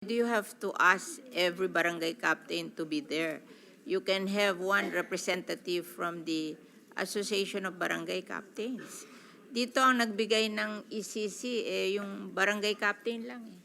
Do you have to ask every barangay captain to be there? You can have one representative from the Association of Barangay Captains. Dito ang nagbigay ng ECC, eh, yung barangay captain lang eh.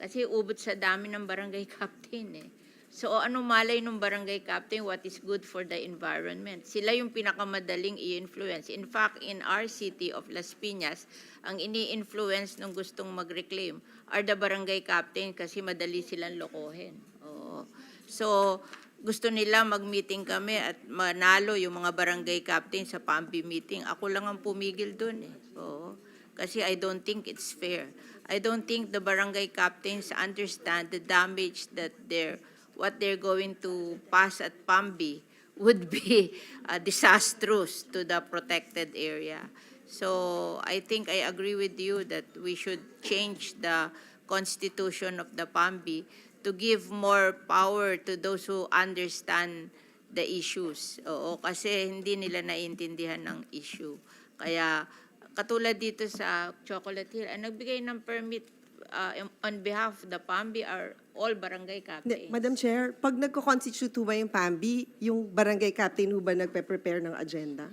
Kasi ubot sa dami ng barangay captain eh. So ano malay nung barangay captain what is good for the environment? Sila yung pinakamadaling i-influence. In fact, in our city of Las Piñas, ang ini-influence nung gustong mag-reclaim are the barangay captain kasi madali silang lokohin. Oo. So, gusto nila mag-meeting kami at manalo yung mga barangay captain sa PAMPI meeting. Ako lang ang pumigil doon eh. Oo. Kasi I don't think it's fair. I don't think the barangay captains understand the damage that they're, what they're going to pass at PAMBI would be uh, disastrous to the protected area. So I think I agree with you that we should change the constitution of the PAMBI to give more power to those who understand the issues. Oo, kasi hindi nila naiintindihan ng issue. Kaya katulad dito sa Chocolate Hill, ang nagbigay ng permit uh, on behalf of the PAMBI are all barangay captains. Madam Chair, pag nagko-constitute ho ba yung PAMBI, yung barangay captain ho ba nagpe-prepare ng agenda?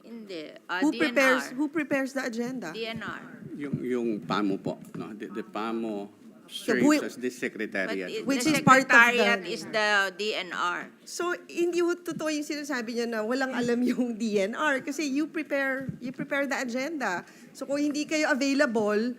Hindi. Uh, Who DNR. prepares who prepares the agenda? DNR. Yung, yung PAMO po, no? The, the PAMO serves as the But secretariat. it- Which the is part of the- secretariat is the DNR. So hindi ho totoo yung sinasabi niya na walang alam yung DNR kasi you prepare you prepare the agenda. So kung hindi kayo available,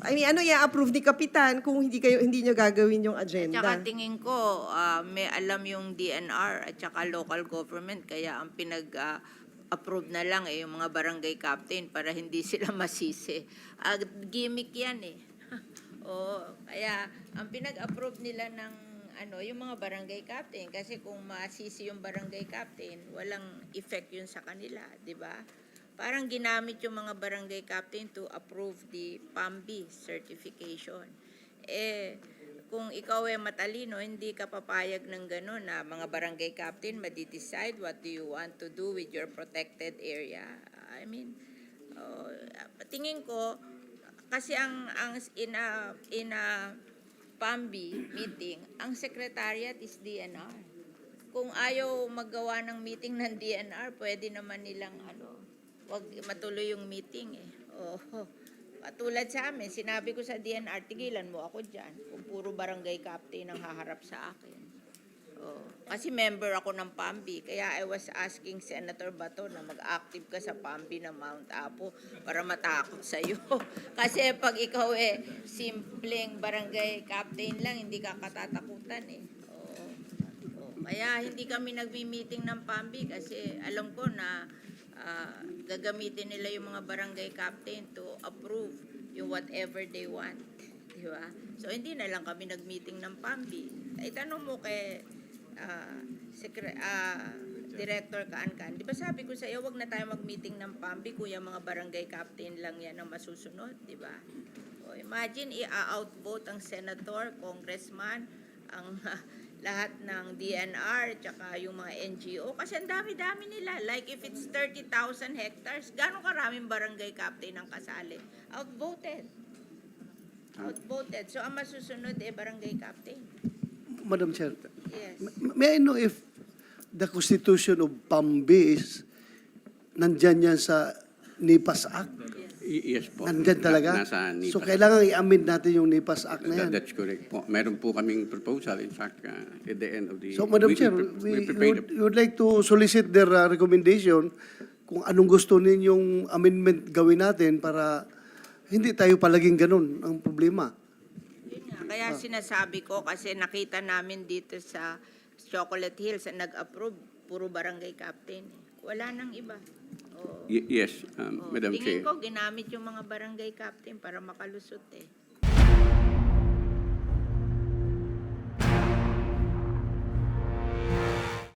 I mean ano i-approve ni kapitan kung hindi kayo hindi niyo gagawin yung agenda? Tsaka tingin ko, ah, may alam yung DNR at tsaka local government, kaya ang pinag-approve na lang eh, yung mga barangay captain para hindi sila masisi. Ah, gimmick yan eh. Oo, kaya ang pinag-approve nila ng ano, yung mga barangay captain, kasi kung masisi yung barangay captain, walang effect yun sa kanila, di ba? Parang ginamit yung mga barangay captain to approve the PAMBI certification. Eh, kung ikaw ay matalino, hindi ka papayag ng gano'n na mga barangay captain madi-decide what do you want to do with your protected area. I mean, oh, tingin ko, kasi ang, ang in a, in a PAMBI meeting, ang secretariat is DNR. Kung ayaw maggawa ng meeting ng DNR, pwede naman nilang ano, wag matuloy yung meeting eh. Oo. Patulad sa amin, sinabi ko sa DNR, tigilan mo ako dyan. Kung puro barangay captain ang haharap sa akin. Oo. Kasi member ako ng PAMBI, kaya I was asking Senator Bato na mag-active ka sa PAMBI ng Mount Apo para matakot sa'yo. Kasi pag ikaw eh, simpleng barangay captain lang, hindi ka katatakutan eh. Oo. Kaya hindi kami nagmi-meeting ng PAMBI kasi alam ko na ah, gagamitin nila yung mga barangay captain to approve yung whatever they want. Di ba? So, hindi na lang kami nag-meeting ng PAMBI. Ay, tanong mo kay ah, Secre- ah, Director Kaan-Kaan, di ba sabi ko sa iyo, wag na tayo mag-meeting ng PAMBI, kuya mga barangay captain lang yan ang masusunod, di ba? O, imagine, i-outvote ang senator, congressman, ang lahat ng DNR, tsaka yung mga NGO, kasi ang dami-dami nila. Like if it's 30,000 hectares, gano'ng karaming barangay captain ang kasali? Outvoted. Outvoted. So, ang masusunod, eh, barangay captain. Madam Chair, Yes. may I know if the constitution of PAMBI is nandyan yan sa NIPAS Act? Yes po. Nandyan talaga? Na- Nasa NIPA. So kailangan i-amend natin yung NIPAS Act na That- yan. That's correct po. Meron po kaming proposal, in fact, uh, at the end of the... So Madam we- Chair, we, we, we would, we would like to solicit their uh, recommendation kung anong gusto ninyong amendment gawin natin para hindi tayo palaging ganun ang problema. Kaya sinasabi ko kasi nakita namin dito sa Chocolate Hills na nag-approve, puro barangay captain. eh. Wala nang iba. Y- yes, um, Oo. Madam Tingin Chair. ko ginamit yung mga barangay captain para makalusot eh.